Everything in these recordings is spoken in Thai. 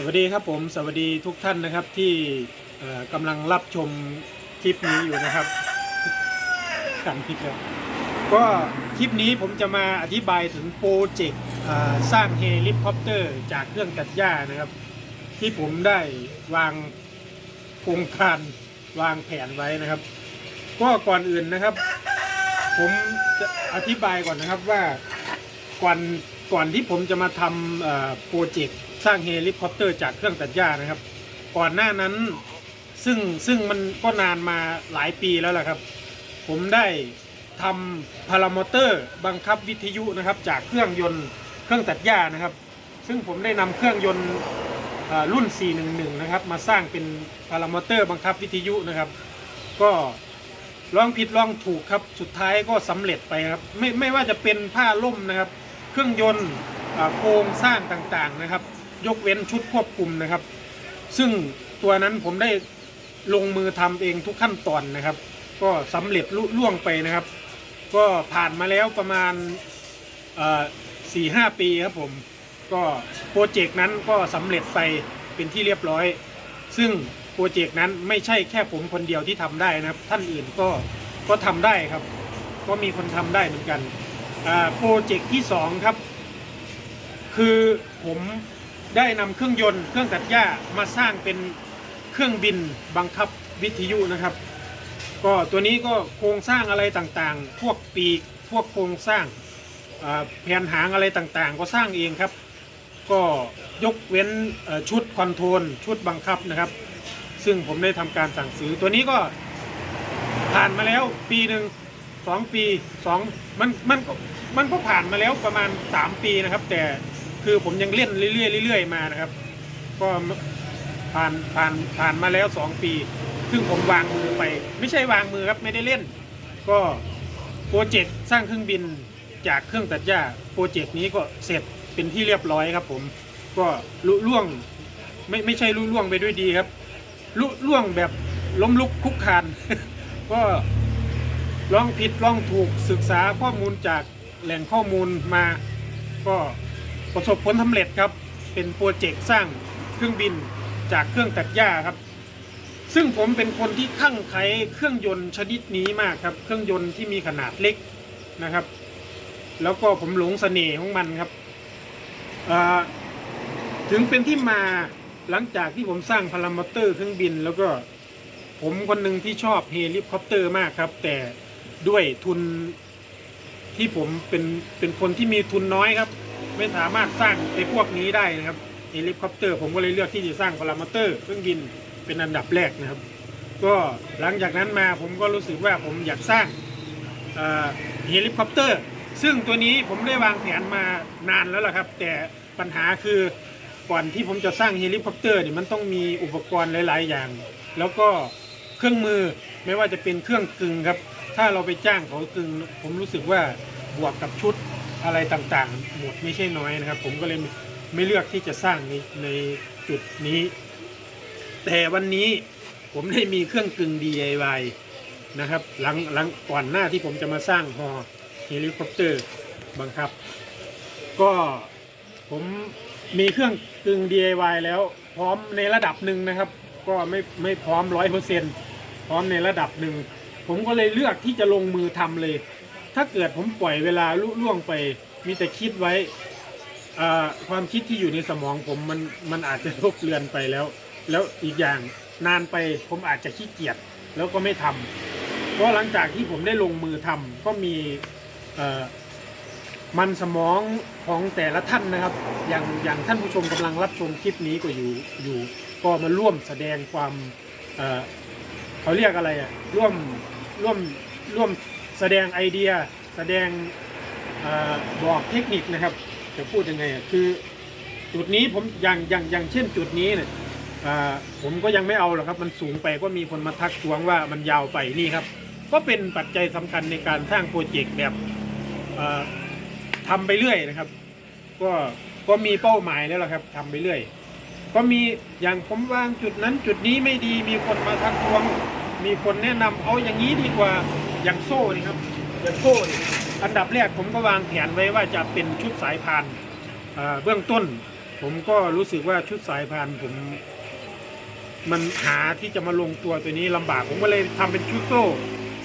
สวัสดีครับผมสวัสดีทุกท่านนะครับที่กำลังรับชมคลิปนี้อยู่นะครับขันพิดแล้วก็คลิปนี้ผมจะมาอธิบายถึงโปรเจกต์สร้างเฮลิคอปเตอร์ จากเครื่องตัดหญ้านะครับ ที่ผมได้วางโครงการวางแผนไว้นะครับ ก็ก่อนอื่นนะครับ ผมจะอธิบายก่อนนะครับว่าก่อนก่อนที่ผมจะมาทำโปรเจกต์ สร้างเฮลิคอปเตอร์จากเครื่องตัดหญ้านะครับ ก่อนหน้านั้นซึ่งซึ่งมันก็นานมาหลายปีแล้วล่ะครับ ผมได้ทำพารามอเตอร์บังคับวิทยุนะครับ จากเครื่องยนต์เครื่องตัดหญ้านะครับ ซึ่งผมได้นำเครื่องยนต์รุ่น 411 นะครับ มาสร้างเป็นพารามอเตอร์บังคับวิทยุนะครับ ก็ลองผิดลองถูกครับสุดท้ายก็สำเร็จไปครับ ไม่ไม่ว่าจะเป็นผ้าล่มนะครับ เครื่องยนต์โครงสร้างต่างๆนะครับ ยกเว้นชุดควบคุมนะครับ ซึ่งตัวนั้นผมได้ลงมือทำเองทุกขั้นตอนนะครับ ก็สำเร็จลุล่วงไปนะครับ ก็ผ่านมาแล้วประมาณสี่ห้าปีครับผม ก็โปรเจกต์นั้นก็สำเร็จไปเป็นที่เรียบร้อย ซึ่งโปรเจกต์นั้นไม่ใช่แค่ผมคนเดียวที่ทำได้นะครับ ท่านอื่นก็ก็ทำได้ครับ ก็มีคนทำได้เหมือนกันอ่าโปรเจกต์ที่สองครับ คือผม ได้นำเครื่องยนต์เครื่องตัดหญ้ามาสร้างเป็นเครื่องบินบังคับวิทยุนะครับ ก็ตัวนี้ก็โครงสร้างอะไรต่างๆ พวกปีกพวกโครงสร้างแผ่นหางอะไรต่างๆ ก็สร้างเองครับ ก็ยกเว้นชุดคอนโทรลชุดบังคับนะครับ ซึ่งผมได้ทำการสั่งซื้อตัวนี้ก็ผ่านมาแล้วปีหนึ่งสองปีสองมันมันก็มันก็ผ่านมาแล้วประมาณสามปีนะครับ แต่ คือผมยังเล่นเรื่อยๆเรื่อยๆมานะครับ ก็ผ่านผ่านผ่านมาแล้วสองปี ซึ่งผมวางมือไป ไม่ใช่วางมือครับไม่ได้เล่น ก็โปรเจกต์สร้างเครื่องบินจากเครื่องตัดหญ้าโปรเจกต์นี้ก็เสร็จเป็นที่เรียบร้อยครับ ผมก็ลุล่วงไม่ไม่ใช่ลุล่วงไปด้วยดีครับลุล่วงแบบล้มลุกคุกคานก็ลองผิดลองถูกศึกษาข้อมูลจากแหล่งข้อมูลมาก็ ประสบผลสำเร็จครับ เป็นโปรเจกต์สร้างเครื่องบินจากเครื่องตัดหญ้าครับ ซึ่งผมเป็นคนที่ข้างไคล้เครื่องยนต์ชนิดนี้มากครับ เครื่องยนต์ที่มีขนาดเล็กนะครับ แล้วก็ผมหลงเสน่ห์ของมันครับ ถึงเป็นที่มาหลังจากที่ผมสร้างพารามอเตอร์เครื่องบิน แล้วก็ผมคนหนึ่งที่ชอบเฮลิคอปเตอร์มากครับ แต่ด้วยทุนที่ผมเป็นเป็นคนที่มีทุนน้อยครับ ไม่สามารถสร้างไอ้พวกนี้ได้นะครับเฮลิคอปเตอร์ผมก็เลยเลือกที่จะสร้างพารามอเตอร์เครื่องบินเป็นอันดับแรกนะครับ ก็หลังจากนั้นมาผมก็รู้สึกว่าผมอยากสร้างเอ่อเฮลิคอปเตอร์ ซึ่งตัวนี้ผมได้วางแผนมานานแล้วล่ะครับ แต่ปัญหาคือก่อนที่ผมจะสร้างเฮลิคอปเตอร์เนี่ยมันต้องมีอุปกรณ์หลาย ๆ อย่าง แล้วก็เครื่องมือไม่ว่าจะเป็นเครื่องกึ่งครับ ถ้าเราไปจ้างเขากึ่งผมรู้สึกว่าบวกกับชุด อะไรต่างๆ หมดไม่ใช่น้อยนะครับ ผมก็เลยไม่เลือกที่จะสร้างในในจุดนี้ แต่วันนี้ผมได้มีเครื่องกึ่ง DIY นะครับหลังหลังก่อนหน้าที่ผมจะมาสร้างฮอเฮลิคอปเตอร์บังคับ ก็ผมมีเครื่องกึ่ง DIY แล้วพร้อมในระดับหนึ่งนะครับ ก็ไม่ไม่พร้อมร้อยเปอร์เซ็นพร้อมในระดับหนึ่ง ผมก็เลยเลือกที่จะลงมือทำเลย ถ้าเกิดผมปล่อยเวลาลุล่วงไป มีแต่คิดไว้ความคิดที่อยู่ในสมองผมมันมันอาจจะลบเลือนไปแล้ว แล้วอีกอย่างนานไปผมอาจจะขี้เกียจแล้วก็ไม่ทำเพราะหลังจากที่ผมได้ลงมือทำก็มีมันสมองของแต่ละท่านนะครับ อย่างอย่างท่านผู้ชมกำลังรับชมคลิปนี้ก็อยู่อยู่ ก็มาร่วมแสดงความเเขาเรียกอะไรอะร่วมร่วมร่วม แสดงไอเดียแสดงอบอกเทคนิคนะครับ จะพูดยังไงคือจุดนี้ผมอย่างอย่างอย่างเช่นจุดนี้เนี่ยผมก็ยังไม่เอาหรอกครับมันสูงไปก็มีคนมาทักท้วงว่ามันยาวไปนี่ครับ ก็เป็นปัจจัยสำคัญในการสร้างโปรเจกต์แบบเอ่อทำไปเรื่อยนะครับ ก็ก็มีเป้าหมายแล้วล่ะครับทำไปเรื่อย ก็มีอย่างผมวางจุดนั้นจุดนี้ไม่ดีมีคนมาทักท้วง มีคนแนะนำเอาอย่างนี้ดีกว่า อย่างโซ่นี่ครับอย่างโซ่นี่อันดับแรกผมก็วางแผนไว้ว่าจะเป็นชุดสายพานเบื้องต้น ผมก็รู้สึกว่าชุดสายพานผมมันหาที่จะมาลงตัวตัวนี้ลำบากผมก็เลยทำเป็นชุดโซ่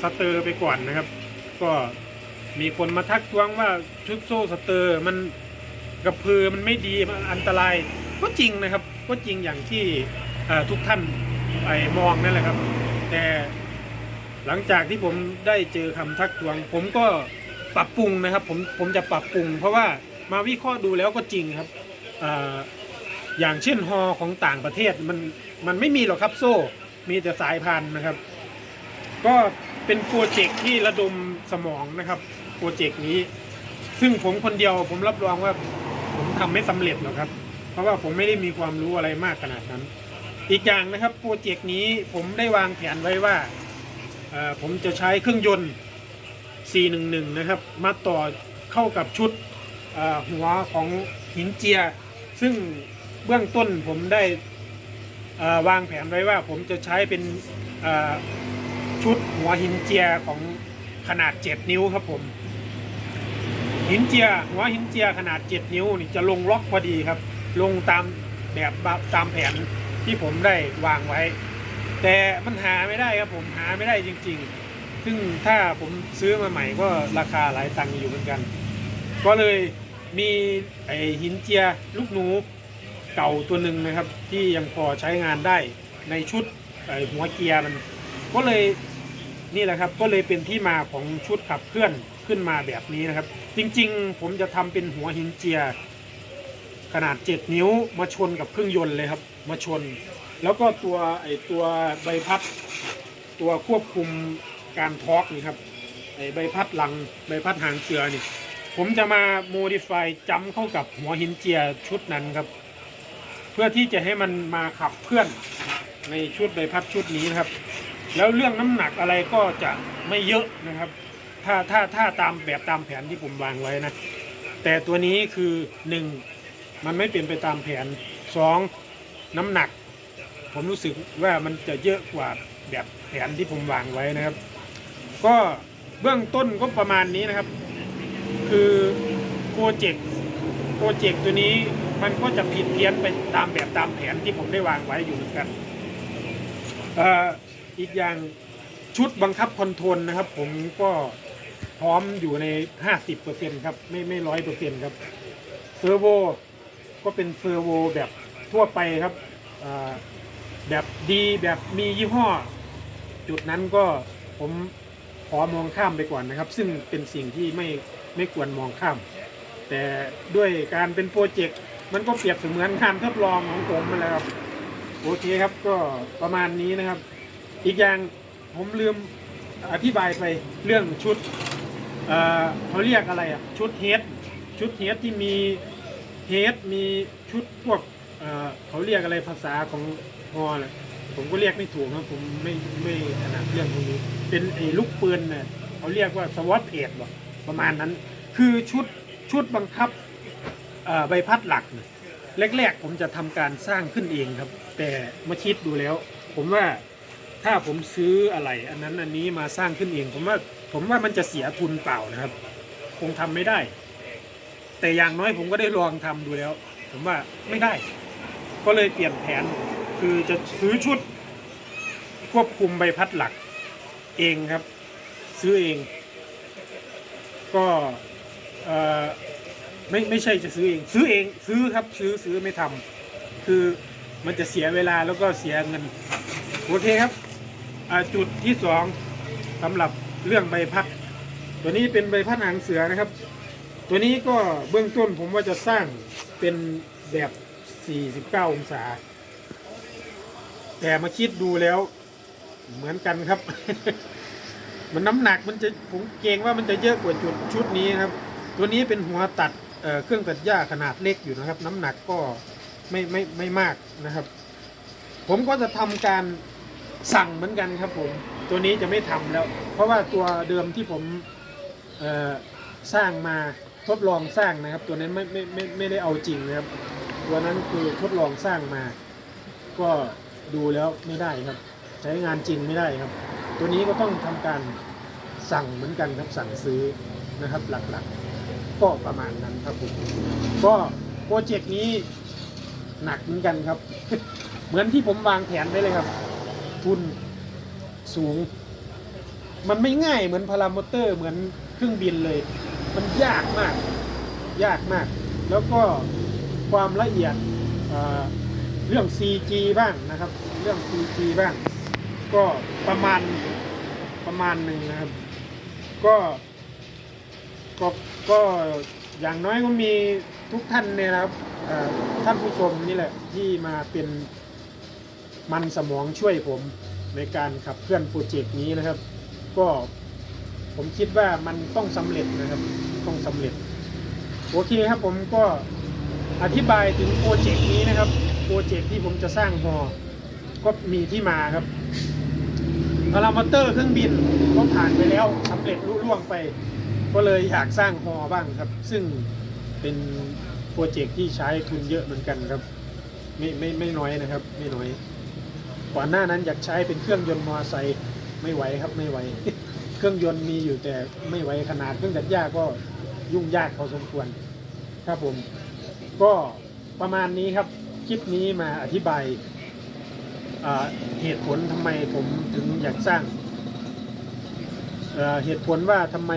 สเตอร์ไปก่อนนะครับ ก็มีคนมาทักท้วงว่าชุดโซ่สเตอร์มันกระพือมันไม่ดีมันอันตรายก็จริงนะครับ ก็จริงอย่างที่ทุกท่านไอมองนั่นแหละครับ แต่ หลังจากที่ผมได้เจอคำทักท้วง ผมก็ปรับปรุงนะครับผมผมจะปรับปรุง เพราะว่ามาวิเคราะห์ดูแล้วก็จริงครับออย่างเช่นฮอของต่างประเทศมันมันไม่มีหรอกครับโซ่ มีแต่สายพันธุ์นะครับ ก็เป็นโปรเจกต์ที่ระดมสมองนะครับโปรเจกต์นี้ ซึ่งผมคนเดียวผมรับรองว่าผมทำไม่สำเร็จหรอกครับ เพราะว่าผมไม่ได้มีความรู้อะไรมากขนาดนั้น อีกอย่างนะครับโปรเจกต์นี้ผมได้วางแผนไว้ว่า ผมจะใช้เครื่องยนต์ 411 นะครับ มาต่อเข้ากับชุดหัวของหินเจีย ซึ่งเบื้องต้นผมได้วางแผนไว้ว่าผมจะใช้เป็นชุดหัวหินเจียของขนาด 7 นิ้วครับผม หินเจียหัวหินเจียขนาด 7 นิ้วนี่จะลงล็อกพอดีครับ ลงตามแบบตามแผนที่ผมได้วางไว้ แต่มันหาไม่ได้ครับผมหาไม่ได้จริง ๆ ซึ่งถ้าผมซื้อมาใหม่ก็ราคาหลายตังค์อยู่เหมือนกัน ก็เลยมีไอหินเจียลูกหนูเก่าตัวหนึ่งนะครับ ที่ยังพอใช้งานได้ในชุดไอหัวเกียร์มันก็เลยนี่แหละครับก็เลยเป็นที่มาของชุดขับเคลื่อนขึ้นมาแบบนี้นะครับ จริงๆ ผมจะทำเป็นหัวหินเจีย ขนาด 7 นิ้วมาชนกับเครื่องยนต์เลยครับ มาชน แล้วก็ตัวไอตัวใบพัด ตัวควบคุมการทอร์กนี่ครับไอใบพัดหลังใบพัดหางเสือนี่ ผมจะมาโมดิฟายจำเข้ากับหัวหินเจียชุดนั้นครับ เพื่อที่จะให้มันมาขับเคลื่อนในชุดใบพัดชุดนี้นะครับ แล้วเรื่องน้ำหนักอะไรก็จะไม่เยอะนะครับ ถ้าถ้าถ้าตามแบบตามแผนที่ผมวางไว้นะ แต่ตัวนี้คือหนึ่งมันไม่เป็นไปตามแผนสองน้ำหนัก ผมรู้สึกว่ามันจะเยอะกว่าแบบแผนที่ผมวางไว้นะครับ ก็เบื้องต้นก็ประมาณนี้นะครับ คือโปรเจกต์โปรเจกต์ตัวนี้มันก็จะผิดเพี้ยนไปตามแบบตามแผนที่ผมได้วางไว้อยู่เหมือนกันอีกอย่างชุดบังคับคอนโทรลนะครับ ผมก็พร้อมอยู่ใน 50%ครับ ไม่ไม่ร้อยเปอร์เซ็นต์ครับเซอร์โวก็เป็นเซอร์โวแบบทั่วไปครับอ่า แบบดีแบบมียี่ห้อ จุดนั้นก็ผมขอมองข้ามไปก่อนนะครับ ซึ่งเป็นสิ่งที่ไม่ไม่ควรมองข้าม แต่ด้วยการเป็นโปรเจกต์มันก็เปรียบเสมือนการทดลองของผมมาแล้วครับโอเคครับก็ประมาณนี้นะครับ อีกอย่างผมลืมอธิบายไปเรื่องชุดเเขาเรียกอะไรอะชุดเฮดชุดเฮดที่มีเฮดมีชุดพวกเเขาเรียกอะไรภาษาของ ฮอเลยผมก็เรียกไม่ถูกนะผมไม่ไม่ถนัดเรื่องพวกนี้ เป็นไอ้ลูกปืนเนี่ยเขาเรียกว่าสวอตเอ็ดหรอประมาณนั้น คือชุดชุดบังคับใบพัดหลักเนี่ยแรกๆผมจะทำการสร้างขึ้นเองครับ แต่มาคิดดูแล้ว ผมว่าถ้าผมซื้ออะไร อันนั้นอันนี้มาสร้างขึ้นเอง ผมว่าผมว่ามันจะเสียทุนเปล่านะครับ คงทำไม่ได้ แต่อย่างน้อยผมก็ได้ลองทำดูแล้ว ผมว่าไม่ได้ ก็เลยเปลี่ยนแผน คือจะซื้อชุด ควบคุมใบพัดหลักเองครับ ซื้อเอง ก็ไม่ไม่ใช่จะซื้อเอง ซื้อเองซื้อครับซื้อซื้อไม่ทำคือมันจะเสียเวลาแล้วก็เสียเงินโอเคครับจุดที่สองสำหรับเรื่องใบพัด ตัวนี้เป็นใบพัดหางเสือนะครับ ตัวนี้ก็เบื้องต้นผมว่าจะสร้างเป็นแบบ 49 องศา แต่มาคิดดูแล้วเหมือนกันครับ มันน้ำหนักมันจะผมเกรงว่ามันจะเยอะกว่าจุดชุดนี้ครับ ตัวนี้เป็นหัวตัดเเครื่องตัดหญ้าขนาดเล็กอยู่นะครับ น้ำหนักก็ไม่ไม่ไม่มากนะครับ ผมก็จะทำการสั่งเหมือนกันครับผมตัวนี้จะไม่ทำแล้ว เพราะว่าตัวเดิมที่ผมสร้างมาทดลองสร้างนะครับ ตัวนั้นไม่ไม่ไม่ไม่ได้เอาจริงนะครับ ตัวนั้นคือทดลองสร้างมา ก็ ดูแล้วไม่ได้ครับ ใช้งานจริงไม่ได้ครับ ตัวนี้ก็ต้องทำการสั่งเหมือนกันครับสั่งซื้อนะครับหลักๆ ก็ประมาณนั้นครับผมก็โปรเจกต์นี้หนักเหมือนกันครับ เหมือนที่ผมวางแผนไว้เลยครับ ทุนสูง มันไม่ง่ายเหมือนพารามอเตอร์เหมือนเครื่องบินเลย มันยากมาก ยากมาก แล้วก็ความละเอียด เรื่อง CG บ้างนะครับ เรื่อง CG บ้าง ก็ประมาณประมาณหนึ่งนะครับ ก็ก็ก็อย่างน้อยก็มีทุกท่านเนี่ยนะครับท่านผู้ชมนี่แหละที่มาเป็นมันสมองช่วยผมในการขับเคลื่อนโปรเจกต์นี้นะครับ ก็ผมคิดว่ามันต้องสำเร็จนะครับ ต้องสำเร็จ โอเคครับผมก็อธิบายถึงโปรเจกต์นี้นะครับ โปรเจกต์ที่ผมจะสร้างฮอก็มีที่มาครับพารามอเตอร์เครื่องบินก็ผ่านไปแล้วสำเร็จลุล่วงไป ก็เลยอยากสร้างฮอบ้างครับ ซึ่งเป็นโปรเจกต์ที่ใช้ทุนเยอะเหมือนกันครับ ไม่ไม่ไม่น้อยนะครับ ไม่น้อย ก่อนหน้านั้นอยากใช้เป็นเครื่องยนต์มอเตอร์ไซค์ไม่ไหวครับไม่ไหว เครื่องยนต์มีอยู่แต่ไม่ไหวขนาดเครื่องตัดหญ้าก็ยุ่งยากพอสมควรครับผม ก็ประมาณนี้ครับ คลิปนี้มาอธิบายเหตุผลทำไมผมถึงอยากสร้างเเหตุผลว่าทำไม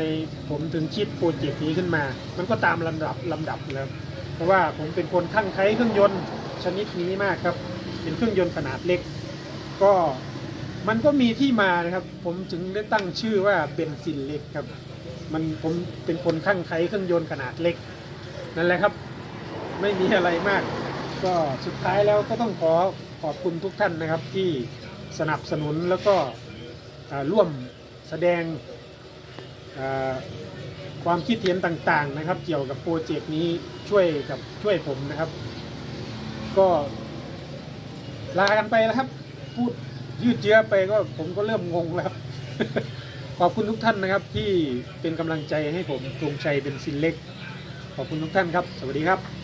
ผมถึงคิดโปรเจกต์นี้ขึ้นมา มันก็ตามลำดับลำดับแล้วเพราะว่าผมเป็นคนข้างไคล้เครื่องยนต์ชนิดนี้มากครับ เป็นเครื่องยนต์ขนาดเล็ก ก็มันก็มีที่มานะครับ ผมถึงได้ตั้งชื่อว่าเบนซินเล็กครับ มันผมเป็นคนข้างไคล้เครื่องยนต์ขนาดเล็ก นั่นแหละครับ ไม่มีอะไรมาก ก็สุดท้ายแล้วก็ต้องขอขอบคุณทุกท่านนะครับที่สนับสนุนแล้วก็ร่วมแสดงความคิดเห็นต่างๆนะครับ เกี่ยวกับโปรเจกต์นี้ช่วยกับช่วยผมนะครับ ก็ลากันไปแล้วครับ พูดยืดเยื้อไปก็ผมก็เริ่มงงแล้วขอบคุณทุกท่านนะครับที่เป็นกำลังใจให้ผมตรงชัยเป็นสินเล็ก ขอบคุณทุกท่านครับ สวัสดีครับ